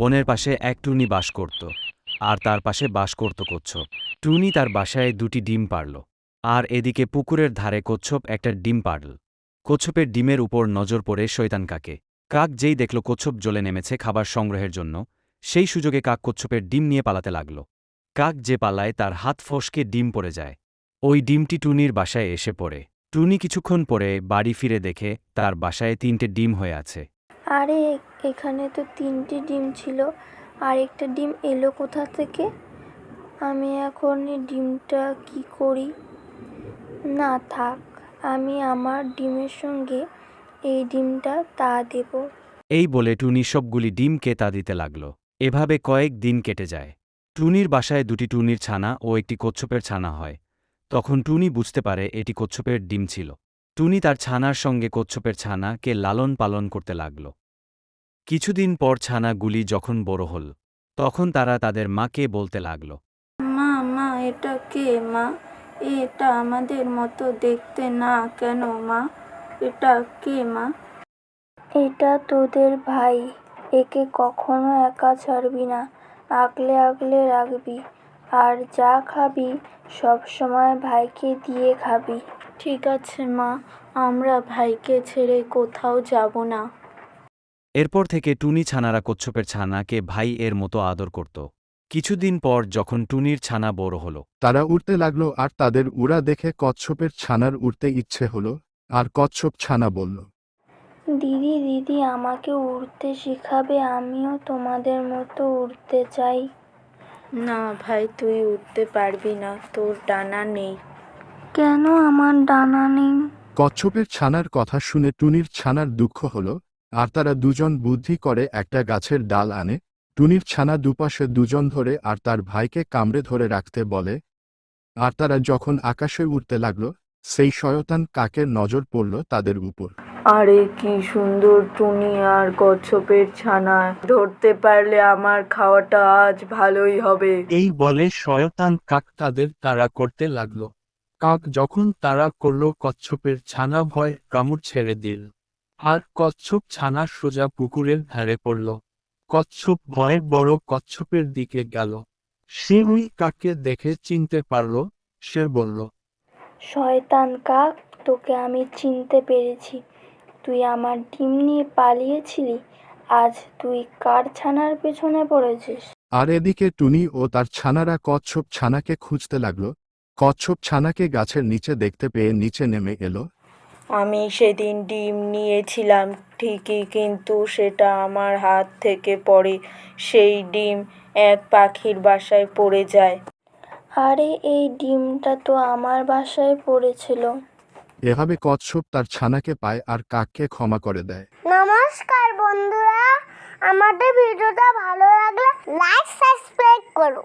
বনের পাশে এক টুনি বাস করত, আর তার পাশে বাস করত কচ্ছপ। টুনি তার বাসায় দুটি ডিম পারল আর এদিকে পুকুরের ধারে কচ্ছপ একটা ডিম পারল কচ্ছপের ডিমের উপর নজর পড়ে শৈতান কাকে। কাক যেই দেখল কচ্ছপ জ্বলে নেমেছে খাবার সংগ্রহের জন্য, সেই সুযোগে কাক কচ্ছপের ডিম নিয়ে পালাতে লাগল। কাক যে পালায় তার হাত ফসকে ডিম পড়ে যায়। ওই ডিমটি টুনির বাসায় এসে পড়ে। টুনি কিছুক্ষণ পরে বাড়ি ফিরে দেখে তার বাসায় তিনটে ডিম হয়ে আছে। আরে, এখানে তো তিনটি ডিম ছিল। আর একটা ডিম এলো কোথা থেকে? আমি এখন এই ডিমটা কি করি? না থাক, আমি আমার ডিমের সঙ্গে এই ডিমটা তা দেব। এই বলে টুনি সবগুলি ডিমকে তা দিতে লাগল। এভাবে কয়েক দিন কেটে যায়। টুনির বাসায় দুটি টুনির ছানা ও একটি কচ্ছপের ছানা হয়। তখন টুনি বুঝতে পারে এটি কচ্ছপের ডিম ছিল। টুনি তার ছানার সঙ্গে কচ্ছপের ছানাকে লালন পালন করতে লাগল। কিছুদিন পর ছানাগুলি যখন বড় হল, তখন তারা তাদের মাকে বলতে লাগল, মা মা, এটা কে, মা? এটা আমাদের মতো দেখতে না কেন, মা? এটা কে, মা? এটা তোদের ভাই, একে কখনো একা ছাড়বি না, আগলে আগলে রাখবি, আর যা খাবি সব সময় ভাইকে দিয়ে খাবি। ঠিক আছে, মা, আমরা ভাইকে ছেড়ে কোথাও যাব না। এরপর থেকে টুনি ছানারা কচ্ছপের ছানাকে ভাই এর মতো আদর করত। কিছুদিন পর যখন টুনির ছানা বড় হল তারা উড়তে লাগল আর তাদের উড়া দেখে কচ্ছপের ছানার উড়তে ইচ্ছে হলো আর কচ্ছপ ছানা বলল দিদি দিদি আমাকে উড়তে শিখাবে আমিও তোমাদের মতো উড়তে চাই। না ভাই তুই উঠতে পারবি না তোর ডানা নেই। কেন আমার ডানা নেই? কচ্ছপের ছানার কথা শুনে টুনির ছানার দুঃখ হলো আর তারা দুজন বুদ্ধি করে একটা গাছের ডাল আনে টুনির ছানা দুপাশে দুজন ধরে আর তার ভাইকে কামড়ে ধরে রাখতে বলে। আর তারা যখন আকাশে উঠতে লাগল সেই শয়তান কাকের নজর পড়ল তাদের উপর। আরে কি সুন্দর টুনি আর কচ্ছপের ছানা ধরতে পারলে আমার খাওয়াটা আজ ভালোই হবে। এই বলে শয়তান কাক তাদের তাড়া করতে লাগল। কাক যখন তাড়া করল কচ্ছপের ছানা ভয় কামড় ছেড়ে দিল। আর কচ্ছপ ছানা সোজা পুকুরের ধারে পড়ল। কচ্ছপ ভয়ে বড় কচ্ছপের দিকে গেল। সে ওই কাককে দেখে চিনতে পারল সে বলল শয়তান কাক তোকে আমি চিনতে পেরেছি। তুই আমার ডিম নিয়ে পালিয়েছিলি আজ তুই কার ছানার পেছনে পড়েছিস? আর এদিকে টুনি ও তার ছানারা কচ্ছপ ছানাকে খুঁজতে লাগল। কচ্ছপ ছানাকে গাছের নিচে দেখতে পেয়ে নিচে নেমে এলো। আমি সেদিন ডিম নিয়েছিলাম ঠিকই কিন্তু সেটা আমার হাত থেকে পড়ে। সেই ডিম এক পাখির বাসায় পড়ে যায়। আরে এই ডিমটা তো আমার বাসায় পড়েছিল। এভাবে কচ্ছপ তার ছানাকে পায় আর কাককে ক্ষমা করে দেয়। নমস্কার বন্ধুরা। আমাদের ভিডিওটা ভালো লাগলে লাইক সাবস্ক্রাইব করো।